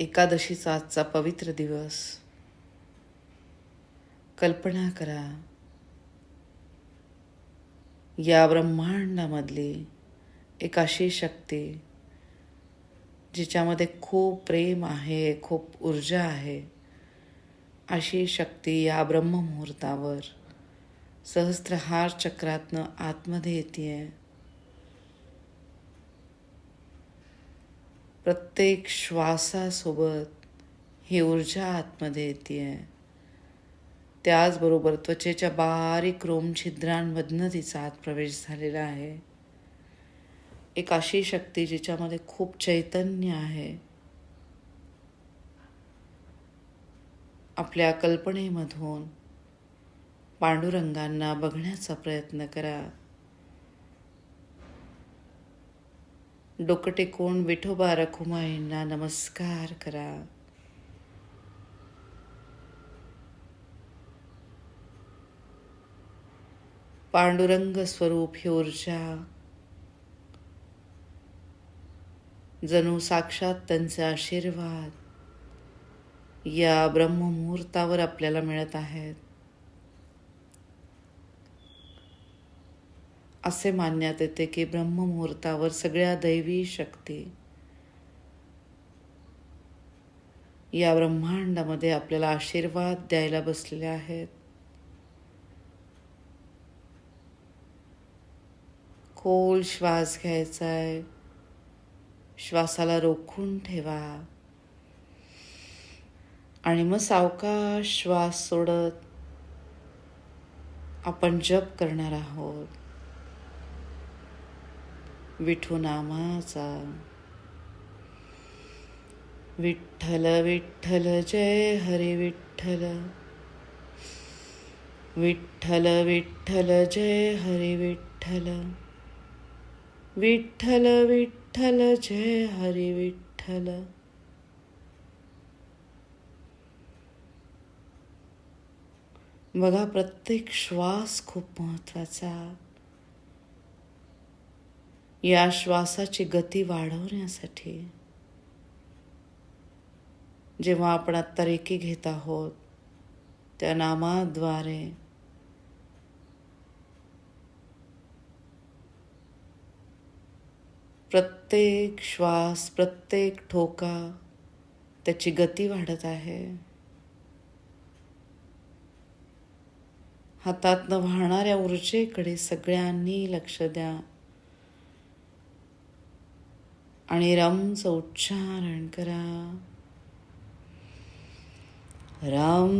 एकादशीचा आजचा पवित्र दिवस. कल्पना करा. या ब्रह्मांडामधली एक अशी शक्ती जिच्यामध्ये खूप प्रेम आहे खूप ऊर्जा आहे अशी शक्ती या ब्रह्ममुहूर्तावर सहस्त्रहार चक्रातनं आतमध्ये येते आहे प्रत्येक श्वासासोबत ही ऊर्जा आतमध्ये येते आहे त्याचबरोबर त्वचेच्या बारीक रोम छिद्रांमधनं तिचा आत प्रवेश झालेला आहे. एक अशी शक्ती जिच्यामध्ये खूप चैतन्य आहे. आपल्या कल्पनेमधून पांडुरंगांना बघण्याचा प्रयत्न करा. डोकं टेकून विठोबा रखुमाईंना नमस्कार करा. पांडुरंग स्वरूप ही ऊर्जा. जणू साक्षात त्यांचे आशीर्वाद. या ब्रह्ममुहूर्तावर आपल्याला मिळत आहेत. असे मानण्यात येते की ब्रह्ममुहूर्तावर सगळ्या दैवी शक्ती या ब्रह्मांडामध्ये आपल्याला आशीर्वाद द्यायला बसलेल्या आहेत. खोल श्वास घ्यायचा आहे श्वासाला रोखून ठेवा. आणि मग सावकाश श्वास सोडत आपण जप करणार आहोत. विठू नामाचा विठ्ठल विठ्ठल जय हरे विठ्ठल. विठ्ठल विठ्ठल जय हरे विठ्ठल. विठ्ठल विठ्ठल जय हरे विठ्ठल. बघा प्रत्येक श्वास खूप महत्त्वाचा. या श्वासाची गती वाढवण्यासाठी. जेव्हा आपण आत्ता रेकी घेत आहोत त्या नामाद्वारे प्रत्येक श्वास प्रत्येक ठोका त्याची गती वाढत आहे. हातातनं वाहणाऱ्या ऊर्जेकडे सगळ्यांनी लक्ष द्या. आणि रमचं उच्चारण करा. राम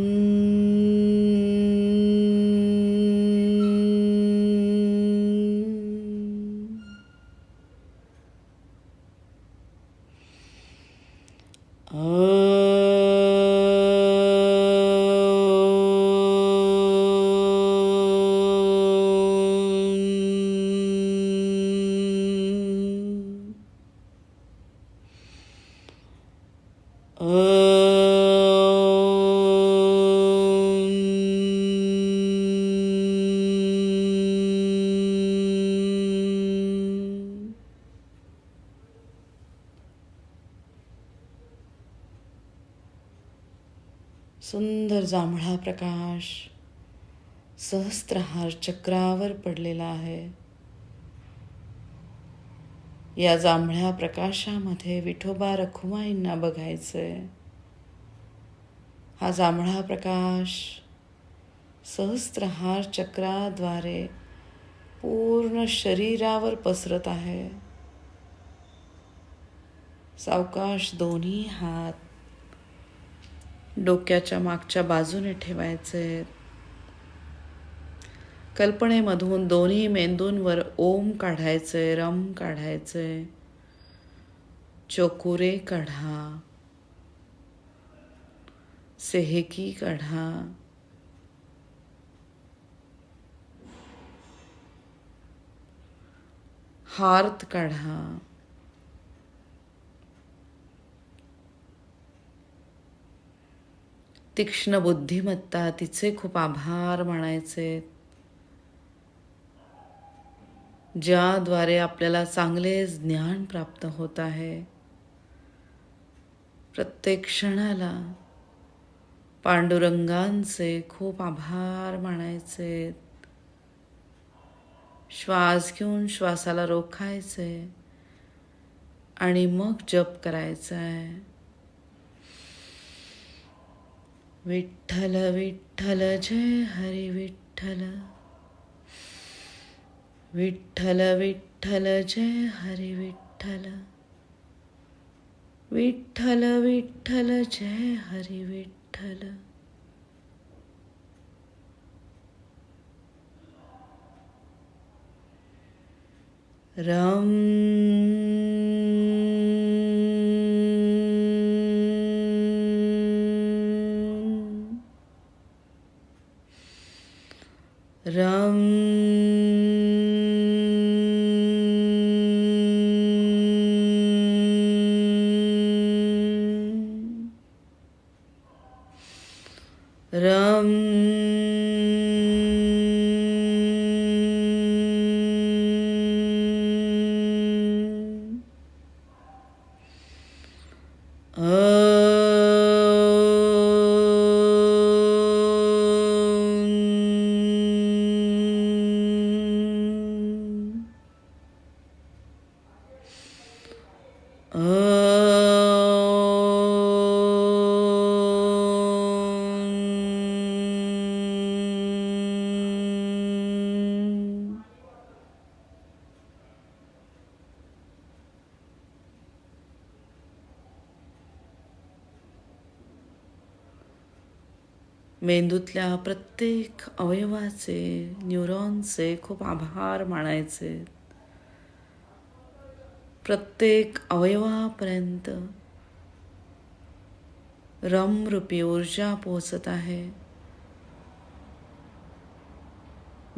सुंदर जांभळा प्रकाश सहस्त्रहार चक्रावर पडलेला आहे. या जांभळ्या प्रकाशामध्ये विठोबा रखुमाईंना बघायचंय. हा जांभळा प्रकाश सहस्त्रहार चक्राद्वारे पूर्ण शरीरावर पसरत आहे. सावकाश दोन्ही हात डोक्याच्या मागच्या बाजूने ठेवायचे. कल्पनेमधून दोन्ही मेंदूंवर ओम काढायचे रम काढायचे. चोकुरे काढा. सेहेकी काढा. हार्त काढा. तीक्ष्ण बुद्धिमत्ता तिचे खूप आभार मानायचे. ज्याद्वारे आपल्याला चांगले ज्ञान प्राप्त होत आहे. प्रत्येक क्षणाला पांडुरंगांचे खूप आभार मानायचे. श्वास घेऊन श्वासाला रोखायचे आणि मग जप करायचा आहे विठ्ठल विठ्ठल जय हरी विठ्ठल. विठ्ठल विठ्ठल जय हरी विठ्ठल. विठ्ठल विठ्ठल जय हरी विठ्ठल. राम मेंदूतल्या प्रत्येक अवयवाचे न्यूरॉनचे खूप आभार मानायचे. प्रत्येक अवयवापर्यंत रमरूपी ऊर्जा पोहोचत आहे.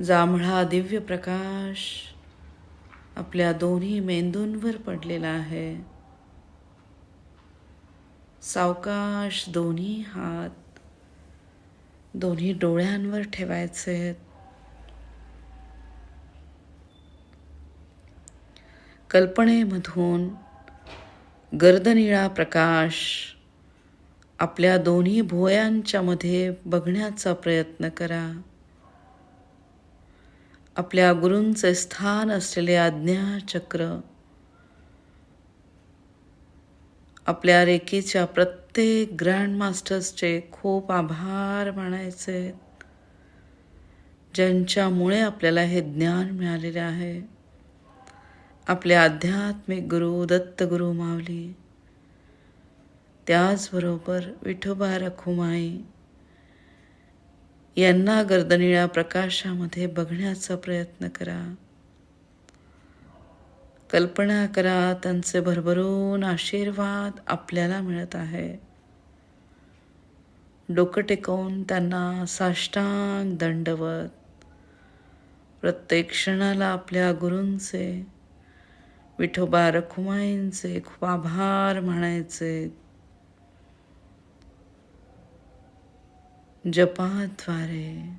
जांभळा दिव्य प्रकाश आपल्या दोन्ही मेंदूंवर पडलेला आहे. सावकाश दोन्ही हात दोन्ही डोळ्यांवर ठेवायचे. कल्पनेमधून गर्दनिळा प्रकाश आपल्या दोन्ही भोयांच्या मध्ये बघण्याचा प्रयत्न करा. आपल्या गुरूंचे स्थान असलेले आज्ञाचक्र आपल्या रेकीच्या प्रत्येक ग्रँडमास्टर्सचे खूप आभार मानायचे. ज्यांच्यामुळे आपल्याला हे ज्ञान मिळालेले आहे. आपले आध्यात्मिक गुरु दत्तगुरु मावली त्याचबरोबर विठोबा रखुमाई यांना गर्दनिळ्या प्रकाशामध्ये बघण्याचा प्रयत्न करा. कल्पना करा त्यांचे भरभरून आशीर्वाद आपल्याला मिळत आहे. डोकं टेकवून त्यांना साष्टांग दंडवत. प्रत्येक क्षणाला आपल्या गुरूंचे विठोबा रखुमाईंचे खूप आभार म्हणायचे जपाद्वारे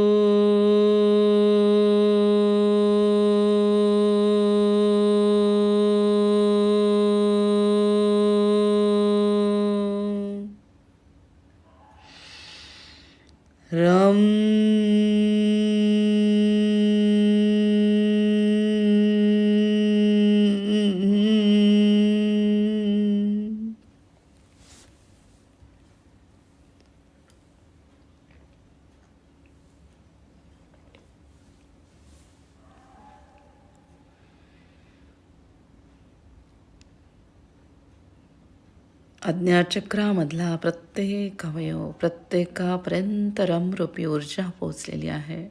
अज्ञाचक्रामधला प्रत्येक अवयव प्रत्येकापर्यंत रमरूपी ऊर्जा पोचलेली आहे.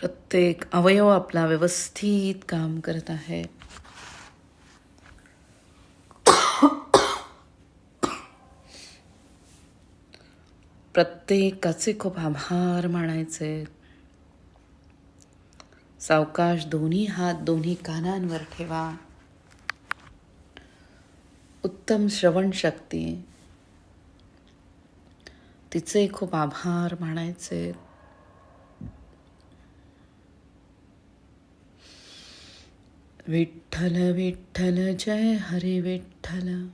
प्रत्येक अवयव आपला व्यवस्थित काम करत आहे. प्रत्येकाचे खूप आभार मानायचे. सावकाश दोन्ही हात दोन्ही कानांवर ठेवा. उत्तम श्रवणशक्ती तिचे खूप आभार मानायचे. विठ्ठल विठ्ठल जय हरे विठ्ठल.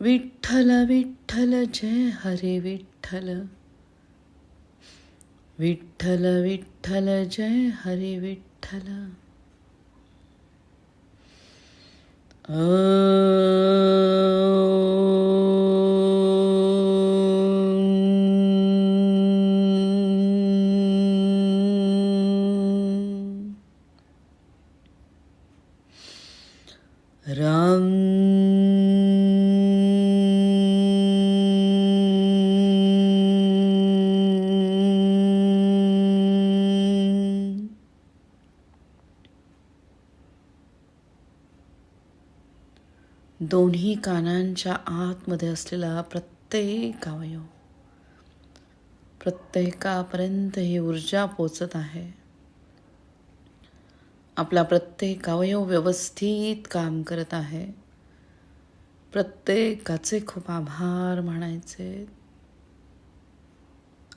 विठ्ठल विठ्ठल जय हरे विठ्ठल. विठ्ठल विठ्ठल जय हरे विठ्ठल. Oh. दोन्ही कानांच्या आतमध्ये असलेला प्रत्येक अवयव प्रत्येकापर्यंत ही ऊर्जा पोचत आहे. आपला प्रत्येक अवयव व्यवस्थित काम करत आहे. प्रत्येकाचे खूप आभार म्हणायचे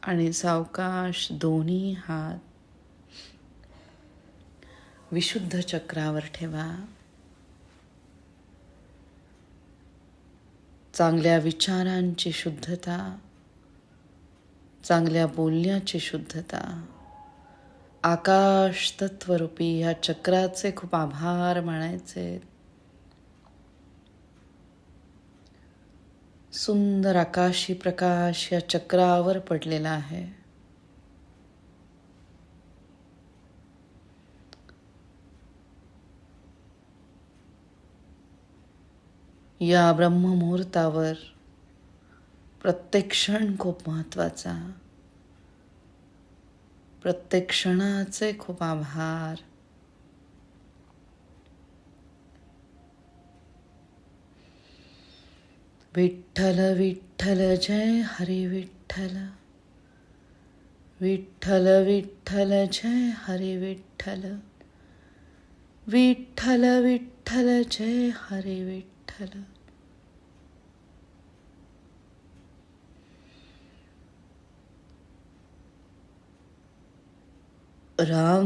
आणि सावकाश दोन्ही हात विशुद्ध चक्रावर ठेवा. चांगल्या विचारांची शुद्धता चांगल्या बोलण्याची शुद्धता. आकाश तत्वरूपी ह्या चक्राचे खूप आभार मानायचे. सुंदर आकाशी प्रकाश या चक्रावर पडलेला आहे. या ब्रह्ममुहूर्तावर प्रत्येक क्षण खूप महत्त्वाचा. प्रत्येक क्षणाचे खूप आभार. विठ्ठल विठ्ठल जय हरी विठ्ठल. विठ्ठल विठ्ठल जय हरी विठ्ठल. विठ्ठल विठ्ठल जय हरी विठ्ठल. राम अं.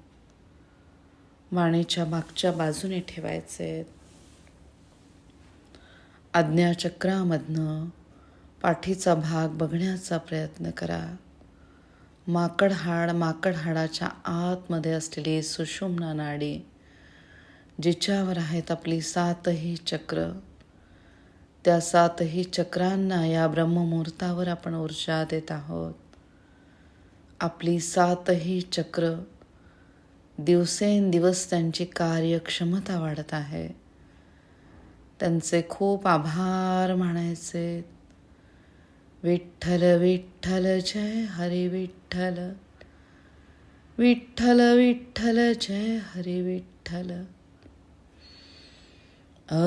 वाणीच्या मागच्या बाजूने ठेवायचे. आज्ञाचक्रामधनं पाठीचा भाग बघण्याचा प्रयत्न करा. माकड हाड माकड हाडाच्या आतमध्ये असलेली सुषुम्ना नाडी जिच्यावर आहेत आपली सातही चक्र. त्या सातही चक्रांना या ब्रह्ममुहूर्तावर आपण ऊर्जा देत आहोत. आपली सातही चक्र दिवसेंदिवस त्यांची कार्यक्षमता वाढत आहे. त्यांचे खूप आभार म्हणायचे विठ्ठल विठ्ठल जय हरी विठ्ठल. विठ्ठल विठ्ठल जय हरी विठ्ठल. अ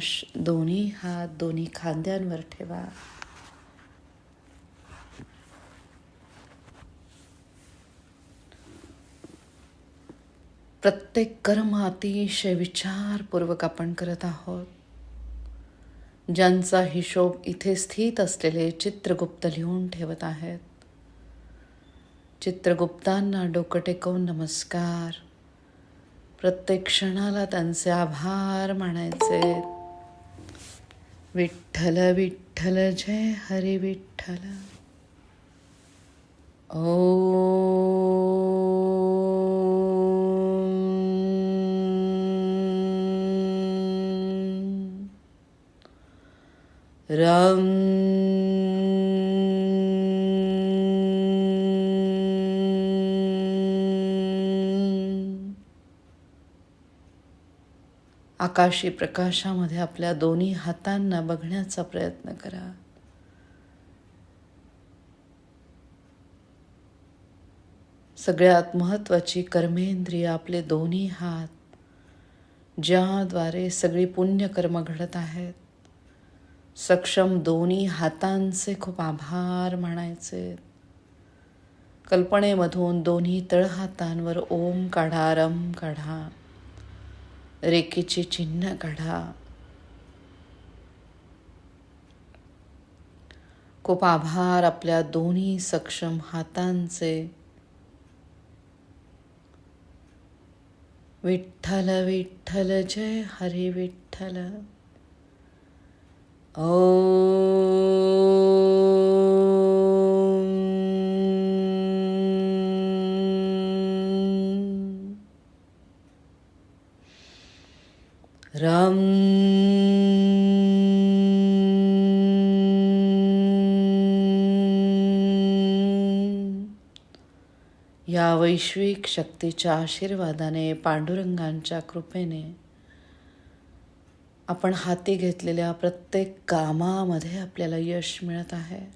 सावकाश दोन्ही हात दोन्ही खांद्यांवर ठेवा. प्रत्येक कर्म अतिशय विचारपूर्वक आपण करत आहोत. ज्यांचा हिशोब इथे स्थित असलेले चित्रगुप्त लिहून ठेवत आहेत. चित्रगुप्तांना डोकं टेकवून नमस्कार. प्रत्येक क्षणाला त्यांचे आभार मानायचे विठ्ठल विठ्ठल जय हरी विठ्ठल। ओ राम। आकाशी प्रकाशामध्ये आपल्या दोन्ही हातांना बघण्याचा प्रयत्न करा. सगळ्यात महत्वाची कर्मेंद्रिय आपले दोन्ही हात ज्याद्वारे सगळी पुण्यकर्म घडत आहेत. सक्षम दोन्ही हातांचे खूप आभार मानायचे. कल्पनेमधून दोन्ही तळहातांवर ओम काढा रम काढा. रेखेचे चिन्ह काढा. खूप आभार आपल्या दोन्ही सक्षम हातांचे. विठ्ठल विठ्ठल जय हरी विठ्ठल. ओ राम. या वैश्विक शक्तीच्या आशीर्वादाने पांडुरंगांच्या कृपेने आपण हाती घेतलेल्या प्रत्येक कामामध्ये आपल्याला यश मिळत आहे.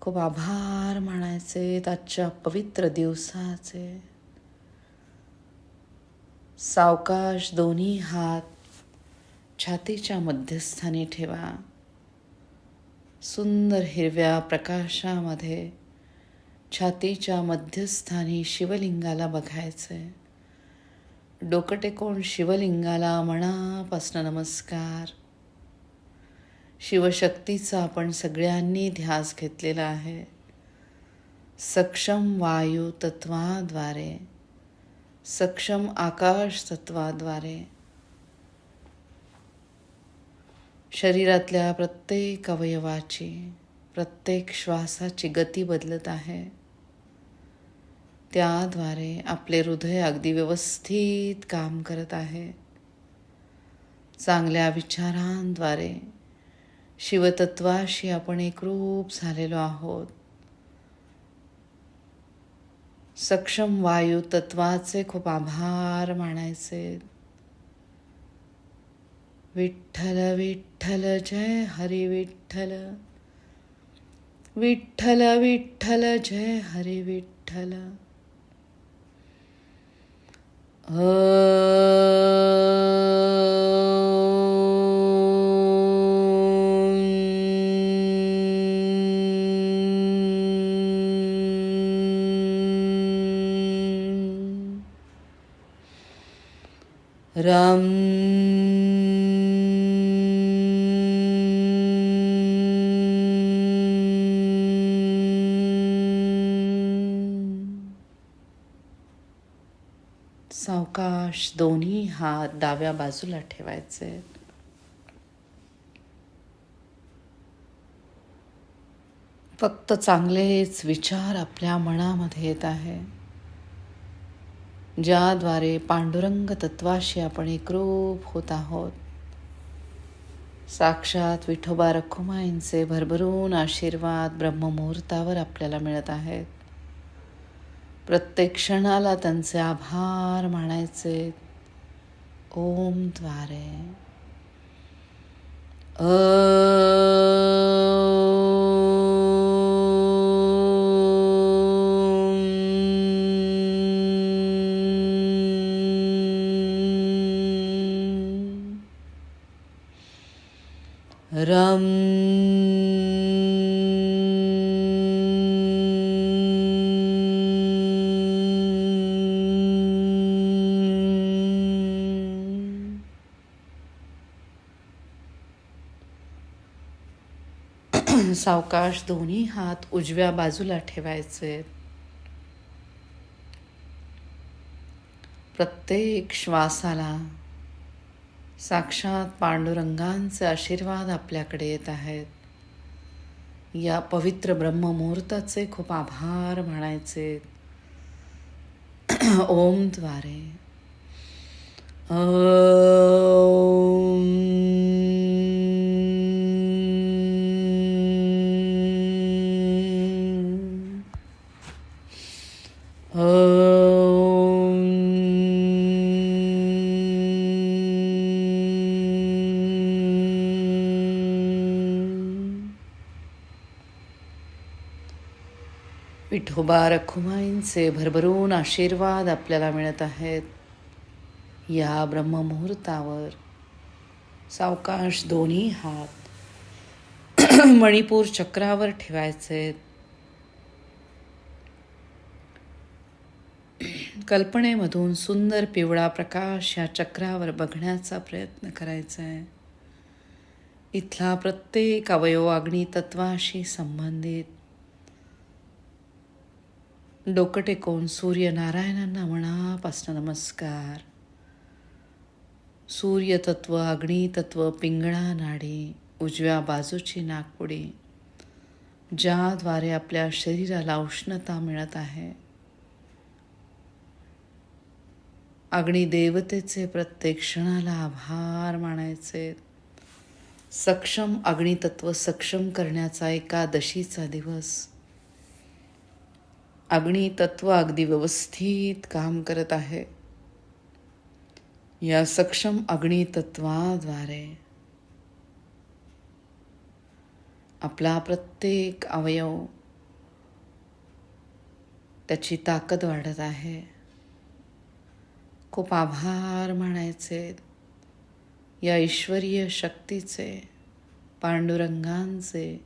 खूप आभार मानायचे आजच्या पवित्र दिवसाचे. सावकाश दोन्ही हात छातीच्या मध्यस्थानी ठेवा. सुंदर हिरव्या प्रकाशामध्ये छातीच्या मध्यस्थानी शिवलिंगाला बघायचे डोकं टेकून शिवलिंगाला मनापासून नमस्कार. शिवशक्तीचा आपण सगळ्यांनी ध्यास घेतलेला आहे. सक्षम वायू तत्वाद्वारे सक्षम आकाश तत्वाद्वारे. शरीरातल्या प्रत्येक अवयवाची प्रत्येक श्वासाची गती बदलत आहे. त्याद्वारे आपले हृदय अगदी व्यवस्थित काम करत आहे. चांगल्या विचारांद्वारे शिवतत्वाशी आपण एकरूप झालेलो आहोत. सक्षम वायू तत्वाचे खूप आभार मानायचे. विठ्ठल विठ्ठल जय हरी विठ्ठल. विठ्ठल विठ्ठल जय हरी विठ्ठल. रम सावकाश दोन्ही हात डाव्या बाजूला ठेवायचे. फक्त चांगलेच विचार आपल्या मनामध्ये येत आहे. ज्याद्वारे पांडुरंग तत्वाशी आपण एकरूप होत आहोत. साक्षात विठोबा रखुमाईंचे भरभरून आशीर्वाद ब्रह्ममुहूर्तावर आपल्याला मिळत आहेत. प्रत्येक क्षणाला त्यांचे आभार मानायचे. ओमद्वारे अ सावकाश दोन्ही हात उजव्या बाजूला ठेवायचे. प्रत्येक श्वासाला साक्षात पांडुरंगांचे आशीर्वाद आपल्याकडे येत आहेत. या पवित्र ब्रह्ममुहूर्ताचे खूप आभार म्हणायचे ओमद्वारे ओम विठोबा रखुमाईंचे भरभरून आशीर्वाद आपल्याला मिळत आहेत. या ब्रह्ममुहूर्तावर सावकाश दोन्ही हात मणिपूर चक्रावर ठेवायचे. कल्पनेमधून सुंदर पिवळा प्रकाश या चक्रावर बघण्याचा प्रयत्न करायचा. आहे इथला प्रत्येक अवयव अग्नितत्वाशी संबंधित. डोकं टेकवून सूर्यनारायणांना मनापासून नमस्कार. सूर्यतत्व अग्नितत्व पिंगळा नाडी उजव्या बाजूची नागपुडी ज्याद्वारे आपल्या शरीराला उष्णता मिळत आहे. अग्निदेवतेचे प्रत्येक क्षणाला आभार मानायचे. सक्षम अग्नितत्व सक्षम करण्याचा एकादशीचा दिवस. अग्नी तत्व अगदी व्यवस्थित काम करत आहे. या सक्षम अग्नितत्वाद्वारे आपला प्रत्येक अवयव त्याची ताकद वाढत आहे. खूप आभार म्हणायचे या ईश्वरीय शक्तीचे पांडुरंगांचे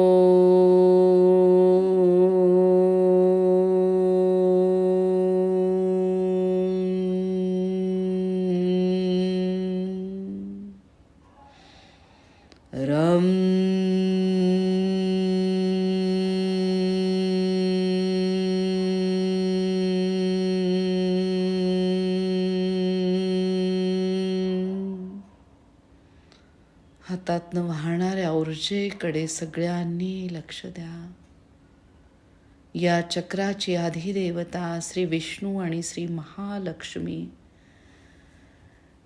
वाहणाऱ्या सगळ्यांनी लक्ष द्या. या चक्राची अधिदेवता श्री विष्णू आणि श्री महालक्ष्मी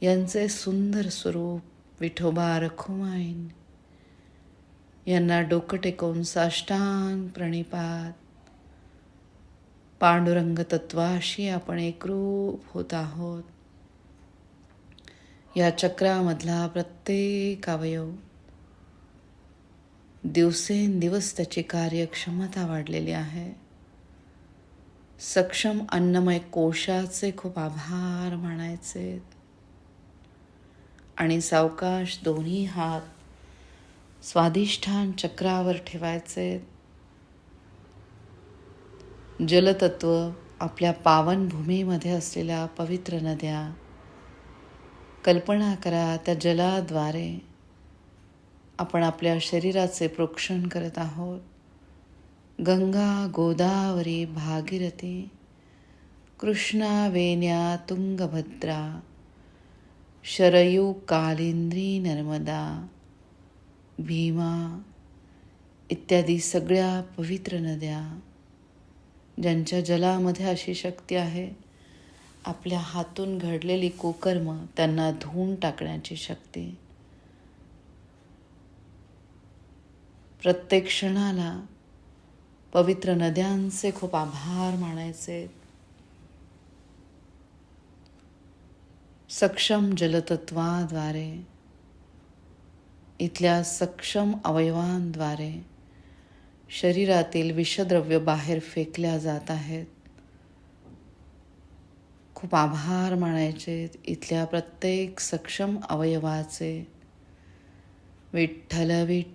यांचे सुंदर स्वरूप विठोबा रखुमाईन यांना डोकं टेकवून साष्टांग प्रणिपात. पांडुरंग तत्वाशी आपण एकरूप होत आहोत. या चक्रामधला प्रत्येक अवयव दिवसेंदिवस त्याची कार्यक्षमता वाढलेली आहे. सक्षम अन्नमय कोशाचे खूप आभार मानायचे. आणि सावकाश दोन्ही हात स्वाधिष्ठान चक्रावर ठेवायचे. जलतत्व आपल्या पावनभूमीमध्ये असलेल्या पवित्र नद्या कल्पना करा त्या जलाद्वारे आपण आपल्या शरीराचे प्रोक्षण करत आहोत. गंगा गोदावरी भागीरथी कृष्णा वेण्या तुंगभद्रा शरयू कालिंद्री नर्मदा भीमा इत्यादी सगळ्या पवित्र नद्या ज्यांच्या जलामध्ये अशी शक्ती आहे आपल्या हातून घडलेली कुकर्म त्यांना धुवून टाकण्याची शक्ती. प्रत्येक क्षणाला पवित्र नद्यांचे खूप आभार मानायचे. सक्षम जलतत्वाद्वारे इथल्या सक्षम अवयवांद्वारे शरीरातील विषद्रव्य बाहेर फेकल्या जात आहेत. खूप आभार मानायचे इथल्या प्रत्येक सक्षम अवयवाचे. विठ्ठल विठ्ठल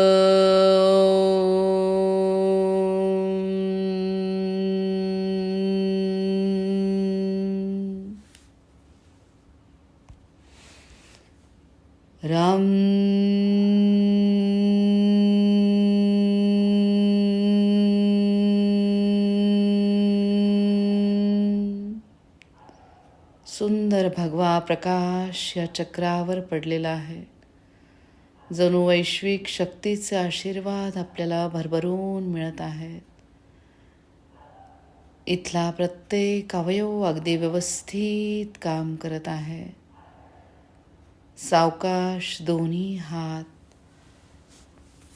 प्रकाश या चक्रावर पडलेला आहे. जणू वैश्विक शक्तीचे आशीर्वाद आपल्याला भरभरून मिळत आहेत. इथला प्रत्येक अवयव अगदी व्यवस्थित काम करत आहे. सावकाश दोन्ही हात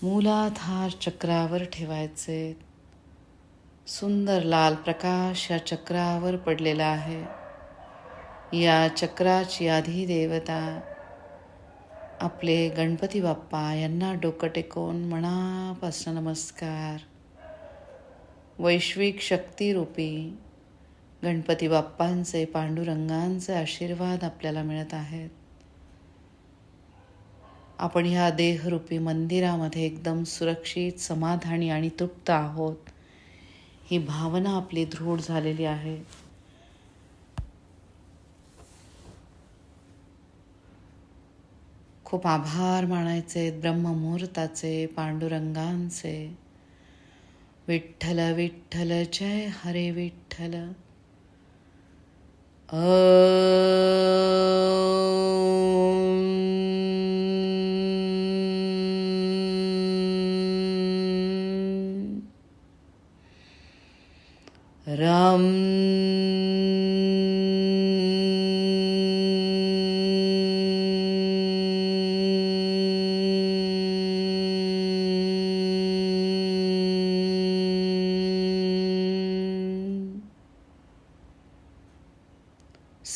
मूलाधार चक्रावर ठेवायचे. सुंदर लाल प्रकाश या चक्रावर पडलेला आहे. या चक्राची आधी देवता. आपले गणपती बाप्पा यांना डोकं टेकवून मनापासून नमस्कार. वैश्विक शक्तिरूपी गणपती बाप्पांचे पांडुरंगांचे आशीर्वाद आपल्याला मिळत आहेत. आपण ह्या देहरूपी मंदिरामध्ये एकदम सुरक्षित समाधानी आणि तृप्त आहोत. ही भावना आपली दृढ झालेली आहे. खूप आभार मानायचे ब्रह्ममुहूर्ताचे पांडुरंगांचे. विठ्ठल विठ्ठल जय हरे विठ्ठल. राम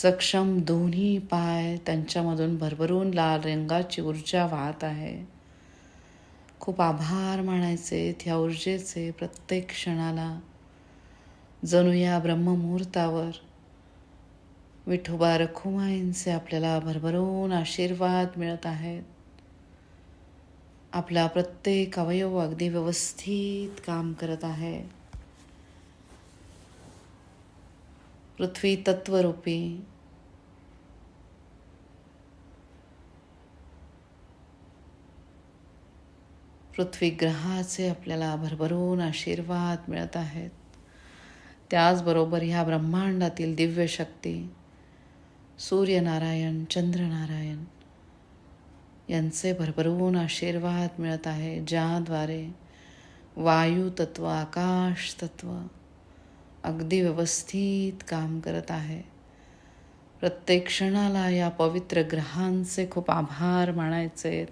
सक्षम दोन्ही पाय त्यांच्यामधून भरभरून लाल रंगाची ऊर्जा वाहत आहे. खूप आभार मानायचे त्या ऊर्जेचे प्रत्येक क्षणाला. जणू या ब्रह्ममुहूर्तावर. विठोबा रखुमाईंचे आपल्याला भरभरून आशीर्वाद मिळत आहेत. आपला प्रत्येक अवयव अगदी व्यवस्थित काम करत आहे. पृथ्वी तत्वरूपी. पृथ्वी ग्रहाचे आपल्याला भरभरून आशीर्वाद मिळत आहेत. त्याचबरोबर ह्या ब्रह्मांडातील दिव्य शक्ती सूर्यनारायण चंद्रनारायण यांचे भरभरून आशीर्वाद मिळत आहे ज्याद्वारे वायू तत्व आकाश तत्व अगदी व्यवस्थित काम करत आहे. प्रत्येक क्षणाला या पवित्र ग्रहांचे खूप आभार मानायचे.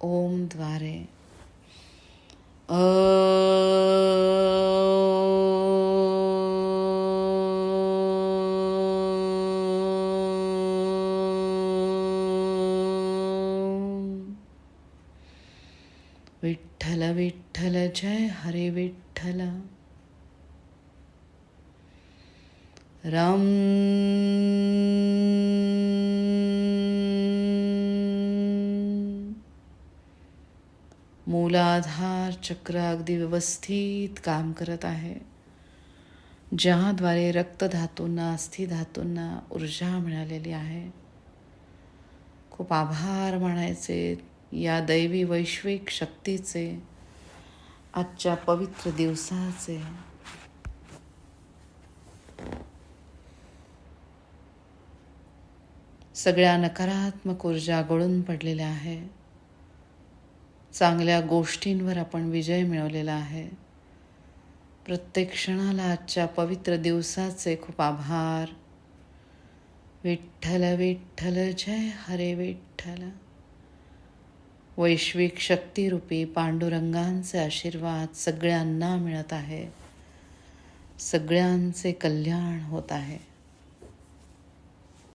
ओमद्वारे विठ्ठल विठ्ठल जय हरे विठ्ठल. राम। मूलाधार चक्र अगदी व्यवस्थित काम करत आहे. ज्याद्वारे रक्तधातूंना अस्थिधातूंना ऊर्जा मिळालेली आहे. खूप आभार मानायचे या दैवी वैश्विक शक्तीचे आजच्या पवित्र दिवसाचे. सगळ्या नकारात्मक ऊर्जा गळून पडलेल्या आहे. चांगल्या गोष्टींवर आपण विजय मिळवलेला आहे. प्रत्येक क्षणाला आजच्या पवित्र दिवसाचे खूप आभार. विठ्ठल विठ्ठल जय हरे विठ्ठल. वैश्विक शक्तिरूपी पांडुरंगांचे आशीर्वाद सगळ्यांना मिळत आहे. सगळ्यांचे कल्याण होत आहे.